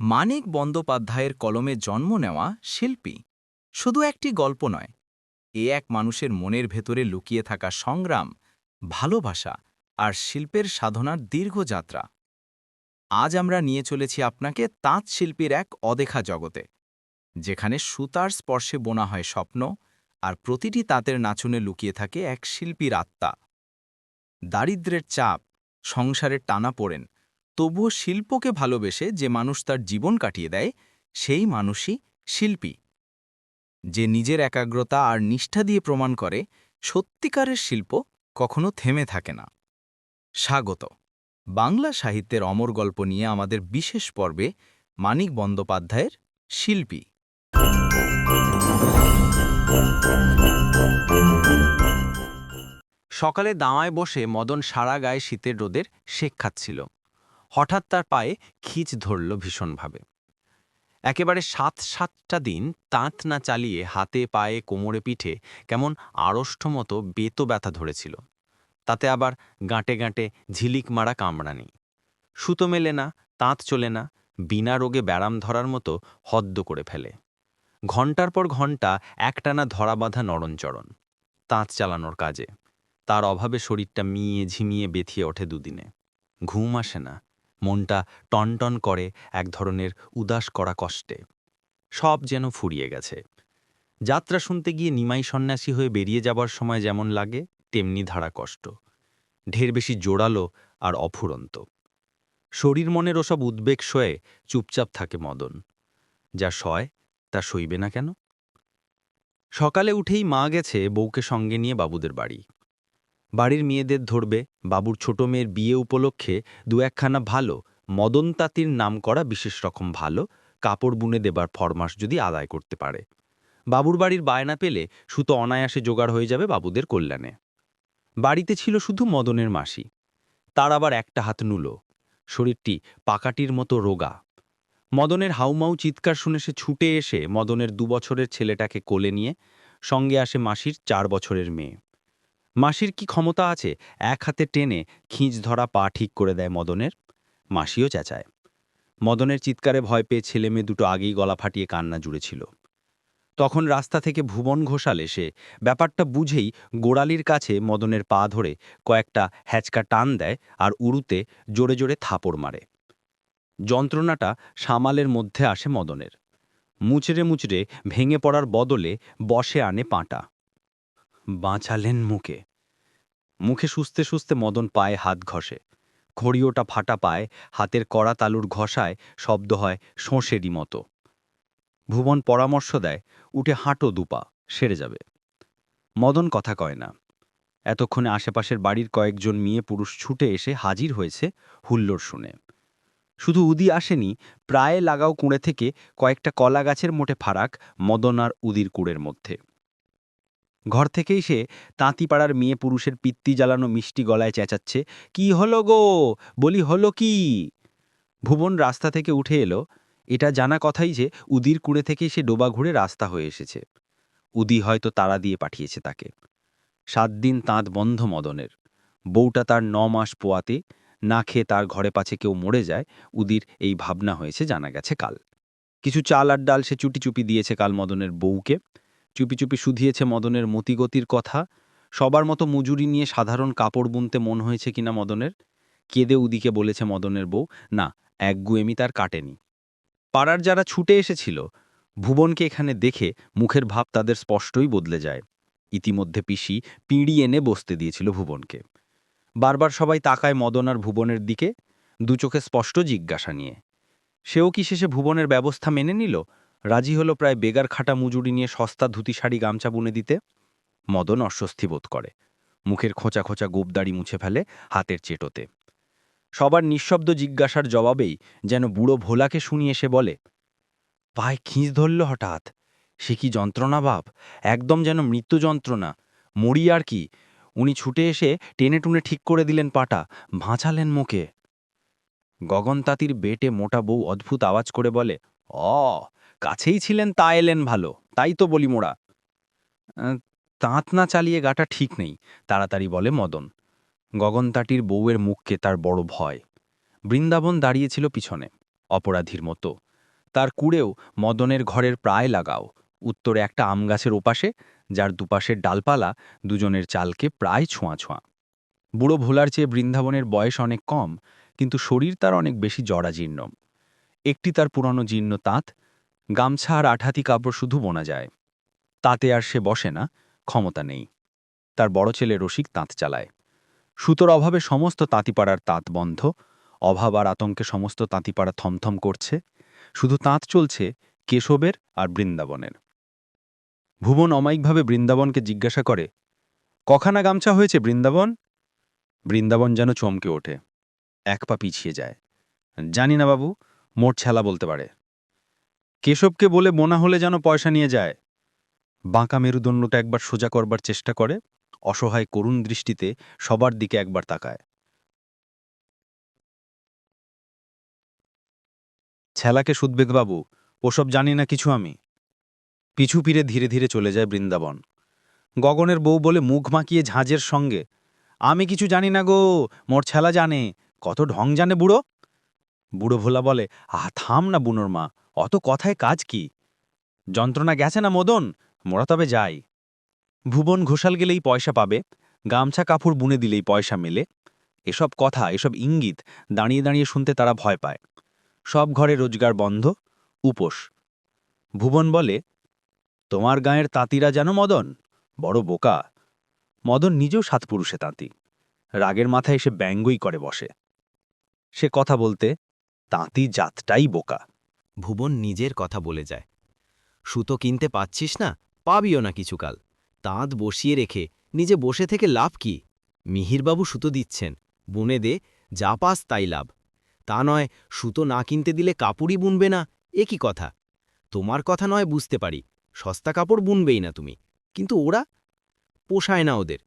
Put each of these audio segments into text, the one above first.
মানিক বন্দ্যোপাধ্যায়ের কলমে জন্ম নেওয়া শিল্পী। শুধু একটি গল্প নয়, এ এক মানুষের মনের ভেতরে লুকিয়ে থাকা সংগ্রাম, ভালোবাসা আর শিল্পের সাধনার দীর্ঘ যাত্রা। আজ আমরা নিয়ে চলেছি আপনাকে তাঁত শিল্পীর এক অদেখা জগতে, যেখানে সুতার স্পর্শে বোনা হয় স্বপ্ন আর প্রতিটি তাঁতের নাচনে লুকিয়ে থাকে এক শিল্পীর আত্মা। দারিদ্র্যের চাপ, সংসারের টানা পড়েন তবুও শিল্পকে ভালোবেসে যে মানুষ তার জীবন কাটিয়ে দেয়, সেই মানুষই শিল্পী। যে নিজের একাগ্রতা আর নিষ্ঠা দিয়ে প্রমাণ করে, সত্যিকারের শিল্প কখনো থেমে থাকে না। স্বাগত। বাংলা সাহিত্যের অমর গল্প নিয়ে আমাদের বিশেষ পর্বে মানিক বন্দ্যোপাধ্যায়ের শিল্পী। সকালে দাওয়ায় বসে মদন সারা গায়ে শীতের রোদের শেক খাচ্ছিল। হঠাৎ তার পায়ে খিচ ধরল ভীষণভাবে। একেবারে সাত সাতটা দিন তাঁত না চালিয়ে হাতে, পায়ে, কোমরে, পিঠে কেমন আড়ষ্ট মতো বেতো ব্যথা ধরেছিল। তাতে আবার গাঁটে গাঁটে ঝিলিক মারা কামড়ানি। সুতো মেলে না, তাঁত চলে না, বিনা রোগে ব্যারাম ধরার মতো হদ্দ করে ফেলে। ঘণ্টার পর ঘণ্টা একটানা ধরা বাঁধা নরণচরণ, তাঁত চালানোর কাজে। তার অভাবে শরীরটা মিয়ে ঝিমিয়ে বেথিয়ে ওঠে দুদিনে। ঘুম আসে না মনটা টনটন করে এক ধরনের উদাস করা কষ্টে। সব যেন ফুরিয়ে গেছে। যাত্রা শুনতে গিয়ে নিমাই সন্ন্যাসী হয়ে বেরিয়ে যাবার সময় যেমন লাগে, তেমনি ধারা কষ্ট। ঢের বেশি জোরালো আর অফুরন্ত। শরীর মনের ওসব উদ্বেগ সয়ে চুপচাপ থাকে মদন। যা সয়, তা সইবে না কেন? সকালে উঠেই মা গেছে বউকে সঙ্গে নিয়ে বাবুদের বাড়ি। বাড়ির মেয়েদের ধরবে, বাবুর ছোট মেয়ের বিয়ে উপলক্ষে দু একখানা ভালো মদন তাঁতির নাম করা বিশেষ রকম ভালো কাপড় বুনে দেবার ফরমাস যদি আদায় করতে পারে। বাবুর বাড়ির বায়না পেলে সুতো অনায়াসে জোগাড় হয়ে যাবে বাবুদের কল্যাণে। বাড়িতে ছিল শুধু মদনের মাসি। তার আবার একটা হাত নুলো। শরীরটি পাকাটির মতো রোগা। মদনের হাউমাউ চিৎকার শুনে সে ছুটে এসে মদনের দুবছরের ছেলেটাকে কোলে নিয়ে সঙ্গে আসে মাসির চার বছরের মেয়ে। মাসির কি ক্ষমতা আছে? এক হাতে টেনে খিঁচ ধরা পা ঠিক করে দেয় মদনের? মাসিও চেঁচায়। মদনের চিৎকারে ভয় পেয়ে ছেলে মেয়ে দুটো আগেই গলা ফাটিয়ে কান্না জুড়েছিল। তখন রাস্তা থেকে ভুবন ঘোষাল এসে ব্যাপারটা বুঝেই গোড়ালির কাছে মদনের পা ধরে কয়েকটা হ্যাচকা টান দেয় আর উড়ুতে জোরে জোরে থাপড় মারে। যন্ত্রণাটা সামালের মধ্যে আসে মদনের। মুচড়ে মুচড়ে ভেঙে পড়ার বদলে বসে আনে পাঁটা। বাঁচালেন মুখে মুখে সুস্তে সুস্তে মদন পায়ে হাত ঘষে। খড়িওটা ফাটা পায়, হাতের কড়া তালুর ঘষায় শব্দ হয় শোঁসেরই মতো। ভুবন পরামর্শ দেয়, উঠে হাঁটো দুপা, সেরে যাবে। মদন কথা কয় না। এতক্ষণে আশেপাশের বাড়ির কয়েকজন মেয়ে পুরুষ ছুটে এসে হাজির হয়েছে হুল্লোড় শুনে। শুধু উদি আসেনি, প্রায় লাগাও কুঁড়ে থেকে কয়েকটা কলা গাছের মোটে ফারাক মদন আর উদির কুঁড়ের মধ্যে। ঘর থেকেই সে তাঁতিপাড়ার মেয়ে পুরুষের পিত্তি জ্বালানো মিষ্টি গলায় চেঁচাচ্ছে, কি হলো গো? বলি হলো কি? ভুবন রাস্তা থেকে উঠে এলো। এটা জানা কথাই যে উদির কুড়ে থেকেই সে ডোবা ঘুরে রাস্তা হয়ে এসেছে। উদি হয়তো তাড়া দিয়ে পাঠিয়েছে তাকে। সাত দিন তাঁত বন্ধ মদনের। বউটা তার ন মাস পোয়াতে, না খেয়ে তার ঘরে পাছে কেউ মরে যায়, উদির এই ভাবনা হয়েছে, জানা গেছে কাল। কিছু চাল আর ডাল সে চুটি চুপি দিয়েছে কাল মদনের বউকে। চুপি চুপি শুধিয়েছে মদনের মতিগতির কথা। সবার মতো মজুরি নিয়ে সাধারণ কাপড় বুনতে মন হয়েছে কিনা মদনের? কেঁদে উদিকে বলেছে মদনের বউ, না, এক গুয়েমি তার কাটেনি। পাড়ার যারা ছুটে এসেছিল, ভুবনকে এখানে দেখে মুখের ভাব তাদের স্পষ্টই বদলে যায়। ইতিমধ্যে পিসি পিঁড়ি এনে বসতে দিয়েছিল ভুবনকে। বারবার সবাই তাকায় মদন আর ভুবনের দিকে দু চোখে স্পষ্ট জিজ্ঞাসা নিয়ে। সেও কি শেষে ভুবনের ব্যবস্থা মেনে নিল? রাজি হলো প্রায় বেগার খাটা মুজুরি নিয়ে সস্তা ধুতি শাড়ি গামছা বুনে দিতে। মদন অস্বস্তি বোধ করে। মুখের খোঁচা খোঁচা গোপদাড়ি মুছে ফেলে হাতের চেটোতে। সবার নিঃশব্দ জিজ্ঞাসার জবাবেই যেন বুড়ো ভোলাকে শুনিয়ে সে বলে পায়ে খিঁচ ধরল হঠাৎ। সে কি যন্ত্রণা ভাব একদম যেন মৃত্যু যন্ত্রণা। মরি আর কি? উনি ছুটে এসে টেনে টুনে ঠিক করে দিলেন পাটা, ভাঁচালেন মুখে। গগন গগনতাতির বেটে মোটা বউ অদ্ভুত আওয়াজ করে বলে, অ কাছেই ছিলেন তা এলেন ভালো, তাই তো বলি মোড়া। তাঁত না চালিয়ে গাটা ঠিক নেই, তাড়াতাড়ি বলে মদন। গগনতাটির বউয়ের মুখকে তার বড় ভয়। বৃন্দাবন দাঁড়িয়েছিল পিছনে, অপরাধীর মতো। তার কুড়েও মদনের ঘরের প্রায় লাগাও। উত্তরে একটা আম গাছের ওপাশে, যার দুপাশের ডালপালা দুজনের চালকে প্রায় ছোঁয়া ছোঁয়া। বুড়ো ভোলার চেয়ে বৃন্দাবনের বয়স অনেক কম, কিন্তু শরীর তার অনেক বেশি জরাজীর্ণ। একটি তার পুরনো জীর্ণ তাঁত গামছা আর আঠাতি কাপড় শুধু বোনা যায়। তাতে আর সে বসে না, ক্ষমতা নেই। তার বড় ছেলে রসিক তাঁত চালায়। সুতোর অভাবে সমস্ত তাঁতিপাড়ার তাঁত বন্ধ, অভাব আর আতঙ্কে সমস্ত তাঁতিপাড়া থমথম করছে। শুধু তাঁত চলছে কেশবের আর বৃন্দাবনের। ভুবন অমায়িকভাবে বৃন্দাবনকে জিজ্ঞাসা করে, কখানা গামছা হয়েছে বৃন্দাবন? বৃন্দাবন যেন চমকে ওঠে। এক পা পিছিয়ে যায়। জানি না বাবু, মোট ছেলা বলতে পারে। কেশবকে বলে বোনা হলে যেন পয়সা নিয়ে যায়। বাঁকা মেরুদণ্ডটা একবার সোজা করবার চেষ্টা করে, অসহায় করুণ দৃষ্টিতে সবার দিকে একবার তাকায়। ছেলাকে সুদবেগবাবু ওসব জানি না কিছু আমি। পিছু পিড়ে ধীরে ধীরে চলে যায় বৃন্দাবন। গগনের বউ বলে মুখ মাখিয়ে ঝাঁঝের সঙ্গে, আমি কিছু জানি না গো, মোর ছেলা জানে, কত ঢং জানে বুড়ো? বুড়ো ভোলা বলে, আহ, থাম না বুনোর মা অত কথায় কাজ কি? যন্ত্রণা গেছে না মদন? মোরা তবে যাই। ভুবন ঘোষাল গেলেই পয়সা পাবে, গামছা কাপড় বুনে দিলেই পয়সা মেলে। এসব কথা, এসব ইঙ্গিত দাঁড়িয়ে দাঁড়িয়ে শুনতে তারা ভয় পায়। সব ঘরে রোজগার বন্ধ, উপোস। ভুবন বলে, তোমার গাঁয়ের তাঁতিরা যেন মদন? বড় বোকা। মদন নিজেও সাতপুরুষে তাঁতি। রাগের মাথায় এসে ব্যঙ্গই করে বসে। সে কথা বলতে, তাঁতি জাতটাই বোকা। ভুবন নিজের কথা বলে যায়। সুতো কিনতে পাচ্ছিস না? পাবিও না কিছুকাল। তাঁত বসিয়ে রেখে নিজে বসে থেকে লাভ কি? মিহিরবাবু সুতো দিচ্ছেন। বুনে দে, যা পাস তাই লাভ। তা নয়, সুতো না কিনতে দিলে কাপড়ই বুনবে না। এ কি কথা? তোমার কথা নয় বুঝতে পারি। সস্তা কাপড় বুনবেই না তুমি। কিন্তু ওরা? পোষায় না ওদের।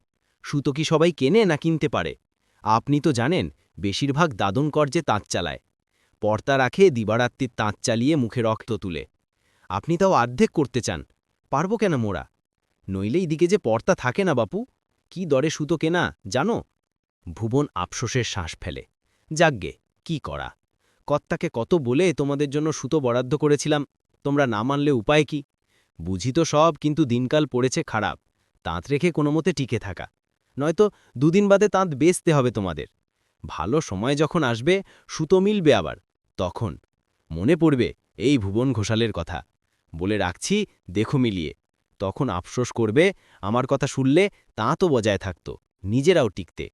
সুতো কি সবাই কেনে না কিনতে পারে? আপনি তো জানেন, বেশিরভাগ দাদন কর্জে তাঁত চালায়। পর্তা রাখে, দিবারাত্রির তাঁত চালিয়ে মুখে রক্ত তুলে। আপনি তাও অর্ধেক করতে চান। পারব কেন মোরা? নইলে এদিকে যে পর্তা থাকে না বাপু, কি দরে সুতো কেনা, জানো? ভুবন আফসোসের শ্বাস ফেলে। যাগ্গে কি করা? কর্তাকে কত বলে তোমাদের জন্য সুতো বরাদ্দ করেছিলাম, তোমরা না মানলে উপায় কি? বুঝি তো সব, কিন্তু দিনকাল পড়েছে খারাপ। তাঁত রেখে কোনো মতে টিকে থাকা। নয়তো দুদিন বাদে তাঁত বেচতে হবে তোমাদের। ভালো সময় যখন আসবে, সুতো মিলবে আবার। তখন মনে পড়বে এই ভুবন ঘোষালের কথা। বলে রাখছি, দেখো মিলিয়ে। তখন আফসোস করবে, আমার কথা শুনলে তাঁতও বজায় থাকত, নিজেরাও টিকতে।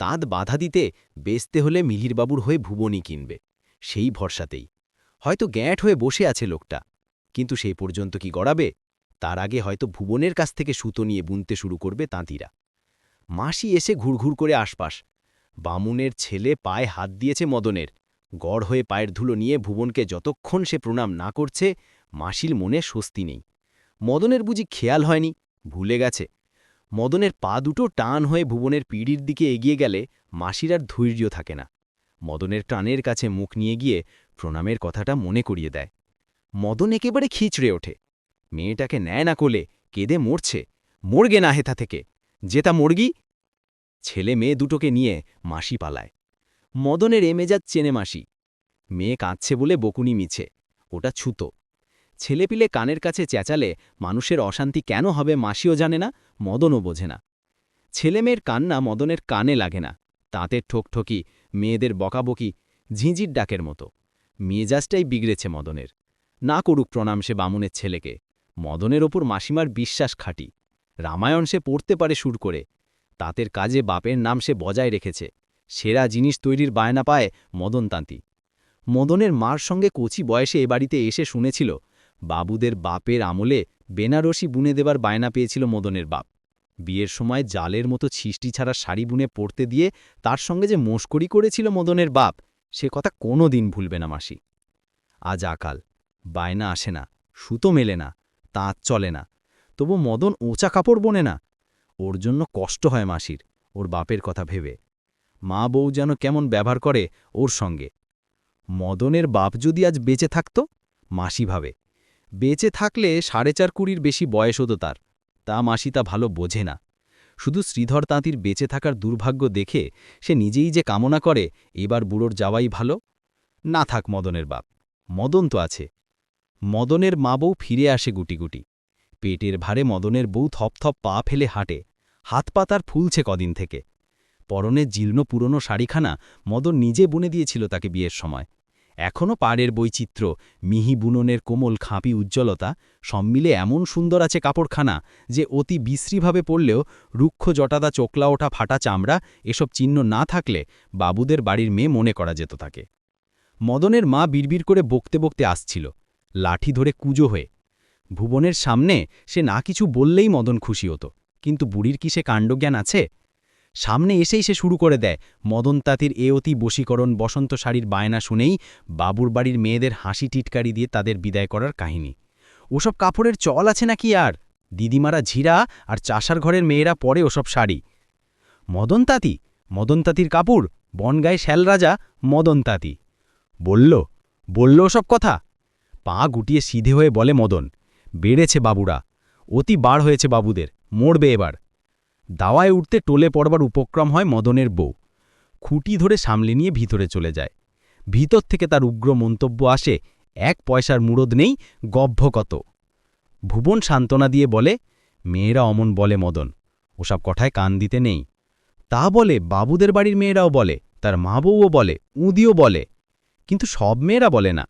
তাঁত বাধা দিতে বেচতে হলে মিহিরবাবুর হয়ে ভুবনই কিনবে, সেই ভরসাতেই। হয়তো গ্যাঁট হয়ে বসে আছে লোকটা, কিন্তু সেই পর্যন্ত কি গড়াবে? তার আগে হয়তো ভুবনের কাছ থেকে সুতো নিয়ে বুনতে শুরু করবে তাঁতিরা। মাসি এসে ঘুরঘুর করে আশপাশ, বামুনের ছেলে পায়ে হাত দিয়েছে মদনের গড় হয়ে পায়ের ধুলো নিয়ে ভুবনকে যতক্ষণ সে প্রণাম না করছে, মাসির মনে স্বস্তি নেই। মদনের বুঝি খেয়াল হয়নি, ভুলে গেছে। মদনের পা দুটো টান হয়ে ভুবনের পিড়ির দিকে এগিয়ে গেলে মাসির আর ধৈর্য থাকে না। মদনের টানের কাছে মুখ নিয়ে গিয়ে প্রণামের কথাটা মনে করিয়ে দেয়। মদন একেবারে খিচড়ে ওঠে। মেয়েটাকে নেয় না কোলে কেঁদে মরছে। মরগে না হেথা থেকে। যেতা মর্গি? ছেলে মেয়ে দুটোকে নিয়ে মাসি পালায়। মদনের এ মেজাজ চেনে মাসি। মেয়ে কাঁদছে বলে বকুনি মিছে। ওটা ছুতো। ছেলেপিলে কানের কাছে চেঁচালে মানুষের অশান্তি কেন হবে মাসিও জানে না, মদনও বোঝে না। ছেলেমেয়ের কান্না মদনের কানে লাগে না। তাঁতের ঠোকঠকি, মেয়েদের বকাবকি, ঝিঁঝির ডাকের মতো। মেজাজটাই বিগড়েছে মদনের। না করুক প্রণাম সে বামুনের ছেলেকে। মদনের ওপর মাসিমার বিশ্বাস খাটি। রামায়ণ সে পড়তে পারে সুর করে। তাঁতের কাজে বাপের নাম সে বজায় রেখেছে। সেরা জিনিস তৈরির বায়না পায় মদন তাঁতি মদনের মার সঙ্গে কচি বয়সে এ বাড়িতে এসে শুনেছিল, বাবুদের বাপের আমলে বেনারসি বুনে দেবার বায়না পেয়েছিল মদনের বাপ। বিয়ের সময় জালের মতো ছিষ্টি ছাড়া শাড়ি বুনে পড়তে দিয়ে তার সঙ্গে যে মোশকরি করেছিল মদনের বাপ, সে কথা কোনো দিন ভুলবে না মাসি। আজ আকাল, বায়না আসে না, সুতো মেলে না, তাঁত চলে না, তবু মদন ওচা কাপড় বনে না। ওর জন্য কষ্ট হয় মাসির, ওর বাপের কথা ভেবে। মা বউ যেন কেমন ব্যবহার করে ওর সঙ্গে। মদনের বাপ যদি আজ বেঁচে থাকত? মাসি ভাবে। বেঁচে থাকলে সাড়ে চার কুড়ির বেশি বয়স হতো তার। তা মাসি তা ভালো বোঝে না। শুধু শ্রীধর তাঁতির বেঁচে থাকার দুর্ভাগ্য দেখে সে নিজেই যে কামনা করে, এবার বুড়োর যাওয়াই ভালো। না থাক মদনের বাপ, মদন তো আছে। মদনের মা বউ ফিরে আসে গুটি গুটি। পেটের ভারে মদনের বউ থপথপ পা ফেলে হাঁটে। হাত পা তার ফুলছে কদিন থেকে। পরনের জীর্ণ পুরনো শাড়িখানা মদন নিজে বুনে দিয়েছিল তাকে বিয়ের সময়। এখনও পাড়ের বৈচিত্র্য, মিহি বুননের কোমল খাঁপি উজ্জ্বলতা, সম্মিলে এমন সুন্দর আছে কাপড়খানা যে অতি বিশ্রীভাবে পড়লেও রুক্ষ জটাদা চোকলা ওঠা ফাটা চামড়া এসব চিহ্ন না থাকলে বাবুদের বাড়ির মেয়ে মনে করা যেত তাকে। মদনের মা বিড়বিড় করে বকতে বকতে আসছিল, লাঠি ধরে কুজো হয়ে। ভুবনের সামনে সে না কিছু বললেই মদন খুশি হতো, কিন্তু বুড়ির কি সে কাণ্ডজ্ঞান আছে? সামনে এসেই সে শুরু করে দেয়। মদন তাঁতির এ অতি বশীকরণ বসন্ত শাড়ির বায়না শুনেই বাবুর বাড়ির মেয়েদের হাসি টিটকারি দিয়ে তাদের বিদায় করার কাহিনী। ওসব কাপড়ের চল আছে নাকি আর? দিদিমারা ঝিরা আর চাষার ঘরের মেয়েরা পরে ওসব শাড়ি। মদন তাঁতি? মদন তাঁতির কাপড়? বনগায় শ্যালরাজা মদন তাঁতি। বলল বলল ওসব কথা? পা গুটিয়ে সিধে হয়ে বলে মদন, বেড়েছে বাবুরা, অতি বাড় হয়েছে বাবুদের, মরবে এবার। দাওয়ায় উঠতে টোলে পড়বার উপক্রম হয় মদনের বউ। খুঁটি ধরে সামলে নিয়ে ভিতরে চলে যায়। ভিতর থেকে তার উগ্র মন্তব্য আসে, এক পয়সার মুরদ নেই গভ্য কত ভুবন সান্ত্বনা দিয়ে বলে, মেয়েরা অমন বলে মদন, ওসব কথায় কান দিতে নেই। তা বলে, বাবুদের বাড়ির মেয়েরাও বলে, তার মা বউও বলে, উদিও বলে। কিন্তু সব মেয়েরা বলে না।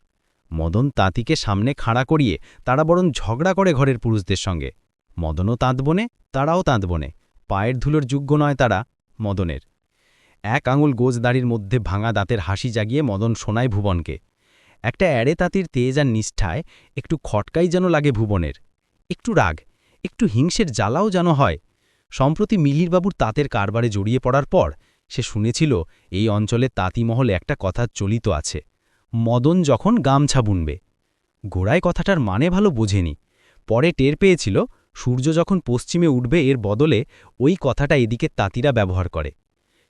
মদন তাঁতিকে সামনে খাড়া করিয়ে, তারা বরং ঝগড়া করে ঘরের পুরুষদের সঙ্গে। মদনও তাঁত বনে, তারাও তাঁত বনে। পায়ের ধুলোর যোগ্য নয় তারা, মদনের। এক আঙুল গোজদাড়ির মধ্যে ভাঙা দাঁতের হাসি জাগিয়ে মদন শোনায় ভুবনকে। একটা অ্যাড়ে তাঁতির তেজ আর নিষ্ঠায় একটু খটকাই যেন লাগে ভুবনের। একটু রাগ, একটু হিংসের জ্বালাও যেন হয়। সম্প্রতি মিলিরবাবুর তাঁতের কারবারে জড়িয়ে পড়ার পর সে শুনেছিল এই অঞ্চলে তাঁতিমহলে একটা কথা চলিত আছে। মদন যখন গামছা বুনবে। গোড়ায় কথাটার মানে ভালো বোঝেনি। পরে টের পেয়েছিল সূর্য যখন পশ্চিমে উঠবে এর বদলে ওই কথাটা এদিকে তাঁতিরা ব্যবহার করে।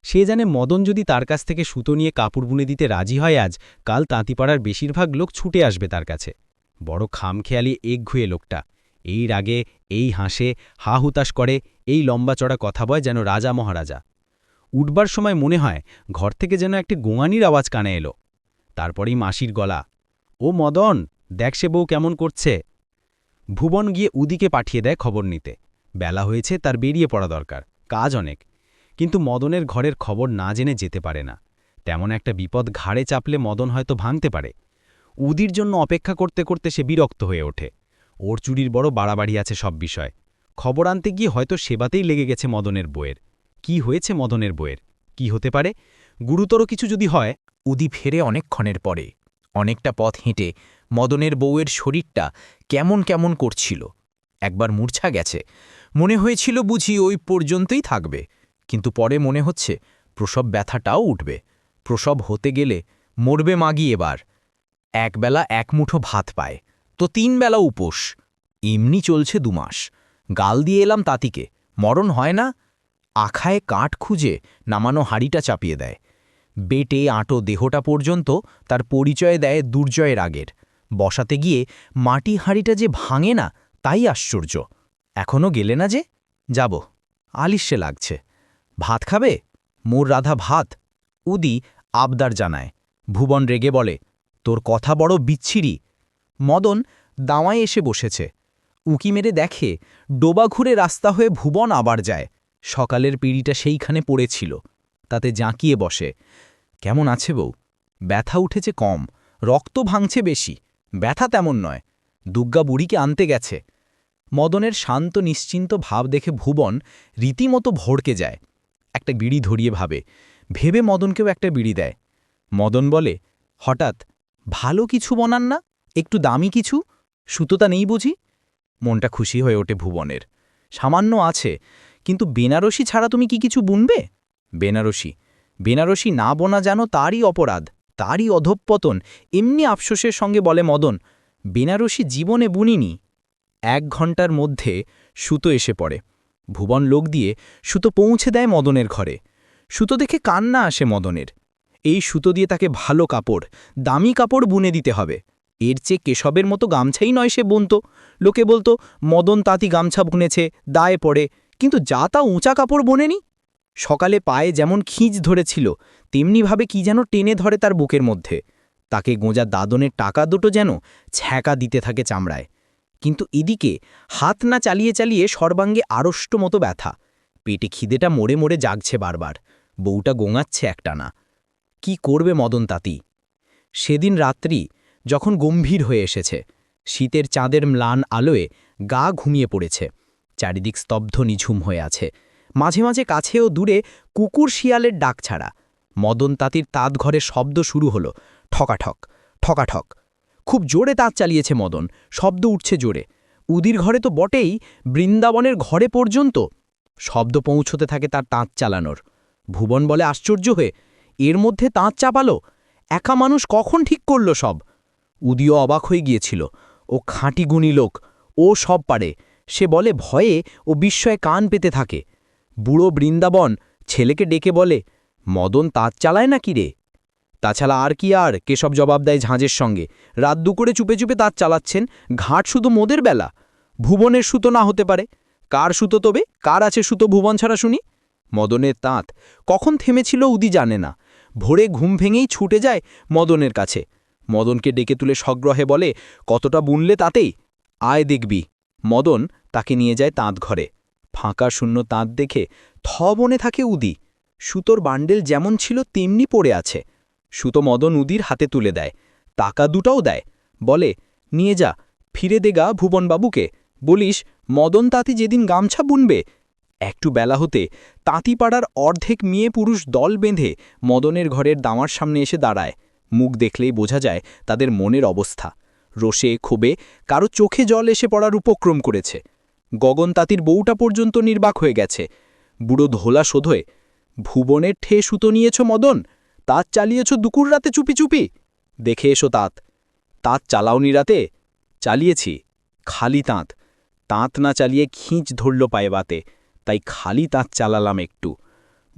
সে জানে মদন যদি তার কাছ থেকে সুতো নিয়ে কাপড় বুনে দিতে রাজি হয় আজ, কাল তাঁতিপাড়ার বেশিরভাগ লোক ছুটে আসবে তার কাছে। বড় খামখেয়ালি একঘুয়ে লোকটা। এই রাগে, এই হাসে, হা হুতাশ করে, এই লম্বা চড়া কথা বয় যেন রাজা মহারাজা। উঠবার সময় মনে হয় ঘর থেকে যেন একটি গোঙানির আওয়াজ কানে এলো। তারপরেই মাসির গলা, ও মদন, দেখ সে বউ কেমন করছে। ভুবন গিয়ে উদিকে পাঠিয়ে দেয় খবর নিতে। বেলা হয়েছে, তার বেরিয়ে পড়া দরকার, কাজ অনেক। কিন্তু মদনের ঘরের খবর না জেনে যেতে পারে না। তেমন একটা বিপদ ঘাড়ে চাপলে মদন হয়তো ভাঙতে পারে। উদির জন্য অপেক্ষা করতে করতে সে বিরক্ত হয়ে ওঠে। ওর চুরির বড় বাড়াবাড়ি আছে সব বিষয়। খবর আনতে গিয়ে হয়তো সেবাতেই লেগে গেছে মদনের বইয়ের। কি হয়েছে মদনের বইয়ের? কি হতে পারে? গুরুতর কিছু যদি হয়, উদি ফেরে অনেকক্ষণের পরে, অনেকটা পথ হেঁটে মদনের বউয়ের শরীরটা কেমন কেমন করছিল। একবার মূর্ছা গেছে। মনে হয়েছিল বুঝি ওই পর্যন্তই থাকবে। কিন্তু পরে মনে হচ্ছে প্রসব ব্যথাটাও উঠবে। প্রসব হতে গেলে মরবে মাগি এবার। একবেলা এক মুঠো ভাত পায়। তো তিন বেলা উপোস। এমনি চলছে দুমাস গাল দিয়ে এলাম তাতিকে। মরণ হয় না। আখায় কাঠ খুঁজে নামানো হাড়িটা চাপিয়ে দেয়। বেটে, আঁটো দেহটা পর্যন্ত তার পরিচয় দেয় দুর্জয়ের আগের। বসাতে গিয়ে মাটি হাঁড়িটা যে ভাঙে না, তাই আশ্চর্য। এখনও গেলে না যে? যাব আলিস্যে লাগছে। ভাত খাবে? মোর রাধা ভাত। উদি আবদার জানায়। ভুবন রেগে বলে, তোর কথা বড় বিচ্ছিরি। মদন দাওয়ায় এসে বসেছে। উকি মেরে দেখে ডোবা ঘুরে রাস্তা হয়ে ভুবন আবার যায়। সকালের পিড়িটা সেইখানে পড়েছিল। তাতে জাঁকিয়ে বসে, কেমন আছে বউ? ব্যথা উঠেছে কম, রক্ত ভাঙছে বেশি। ব্যথা তেমন নয় দুর্গা বুড়িকে আনতে গেছে। মদনের শান্ত, নিশ্চিন্ত ভাব দেখে ভুবন রীতিমতো ভড়কে যায়। একটা বিড়ি ধরিয়ে ভাবে, ভেবে মদনকেও একটা বিড়ি দেয়। মদন বলে, হঠাৎ ভালো কিছু বনান না? একটু দামি কিছু? সুতোতা নেই বুঝি? মনটা খুশি হয়ে ওঠে ভুবনের। সামান্য আছে, কিন্তু বেনারসি ছাড়া তুমি কি কিছু বুনবে? বেনারসি বেনারসি না বোনা যেন তারই অপরাধ। তারই অধঃপতন এমনি আফসোসের সঙ্গে বলে মদন, বেনারসি জীবনে বুনিনি। এক ঘণ্টার মধ্যে সুতো এসে পড়ে। ভুবন লোক দিয়ে সুতো পৌঁছে দেয় মদনের ঘরে। সুতো দেখে কান্না আসে মদনের। এই সুতো দিয়ে তাকে ভালো কাপড়, দামি কাপড় বুনে দিতে হবে। এর চেয়ে কেশবের মতো গামছাই নয় সে বুনত। লোকে বলতো, মদন তাঁতি গামছা বুনেছে, দায়ে পড়ে, কিন্তু যা তা উঁচা কাপড় বোনেনি? সকালে পায়ে যেমন খিঁচ ধরেছিল তেমনিভাবে কি যেন টেনে ধরে তার বুকের মধ্যে। তাকে গোঁজা দাদনের টাকা দুটো যেন ছ্যাঁকা দিতে থাকে চামড়ায়। কিন্তু এদিকে হাত না চালিয়ে চালিয়ে সর্বাঙ্গে আড়ষ্ট মতো ব্যথা। পেটে খিদেটা মোড়ে মোড়ে জাগছে বারবার। বউটা গোঙাচ্ছে একটানা। কি করবে মদন তাঁতি? সেদিন রাত্রি যখন গম্ভীর হয়ে এসেছে, শীতের চাঁদের ম্লান আলোয় গা ঘুমিয়ে পড়েছে। চারিদিক স্তব্ধ নিঝুম হয়ে আছে। মাঝে মাঝে কাছে ও দূরে কুকুর শিয়ালের ডাক ছাড়া। মদন তাঁতির তাঁত ঘরে শব্দ শুরু হলো, ঠকাঠক ঠকাঠক। খুব জোরে তাঁত চালিয়েছে মদন, শব্দ উঠছে জোরে। উদির ঘরে তো বটেই, বৃন্দাবনের ঘরে পর্যন্ত। শব্দ পৌঁছতে থাকে তার তাঁত চালানোর। ভুবন বলে আশ্চর্য হয়ে, এর মধ্যে তাঁত চাপালো? একা মানুষ কখন ঠিক করল সব? উদিও অবাক হয়ে গিয়েছিল। ও খাঁটি গুণী লোক, ও সব পারে। সে বলে ভয়ে ও বিস্ময়ে কান পেতে থাকে। বুড়ো বৃন্দাবন ছেলেকে ডেকে বলে মদন তাঁত চালায় না রে? তাছাড়া আর কি আর? কেশব জবাব দেয় ঝাঁঝের সঙ্গে। রাত দুপুরে চুপে চুপে তাঁত চালাচ্ছেন। ঘাট শুধু মোদের বেলা। ভুবনের সুতো না হতে পারে। কার সুতো তবে? কার আছে সুতো ভুবন ছাড়া শুনি? মদনের তাঁত। কখন থেমেছিল উদি জানে না। ভোরে ঘুম ভেঙেই ছুটে যায় মদনের কাছে। মদনকে ডেকে তুলে সগ্রহে বলে, কতটা বুনলে তাতেই? আয় দেখবি। মদন তাকে নিয়ে যায় তাঁত ঘরে। ফাঁকা শূন্য তাঁত দেখে থ বনে থাকে উদি। সুতোর বান্ডেল যেমন ছিল, তেমনি পড়ে আছে। সুতো মদন উদির হাতে তুলে দেয়। টাকা দুটাও দেয়। বলে, নিয়ে যা, ফিরে দেগা ভুবনবাবুকে। বলিস, মদন তাঁতি যেদিন গামছা বুনবে। একটু বেলা হতে তাঁতিপাড়ার অর্ধেক মেয়ে পুরুষ দল বেঁধে মদনের ঘরের দামার সামনে এসে দাঁড়ায়। মুখ দেখলেই বোঝা যায় তাদের মনের অবস্থা। রোষে, ক্ষোভে, কারও চোখে জল এসে পড়ার উপক্রম করেছে। গগন তাঁতির বউটা পর্যন্ত নির্বাক হয়ে গেছে। বুড়ো ধোলা শোধয়ে ভুবনের ঠে সুতো নিয়েছ মদন, তাঁত চালিয়েছ দুকুর রাতে চুপি চুপি। দেখে এসো তাঁত। তাঁত চালাওনি রাতে? চালিয়েছি। খালি তাঁত। তাঁত না চালিয়ে খিঁচ ধরল পায়ে বাতে। তাই খালি তাঁত চালালাম একটু।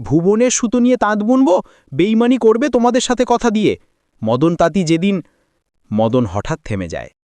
ভুবনের সুতো নিয়ে তাঁত বুনব? বেইমানি করবে তোমাদের সাথে কথা দিয়ে। মদন তাঁতি যেদিন মদন হঠাৎ থেমে যায়।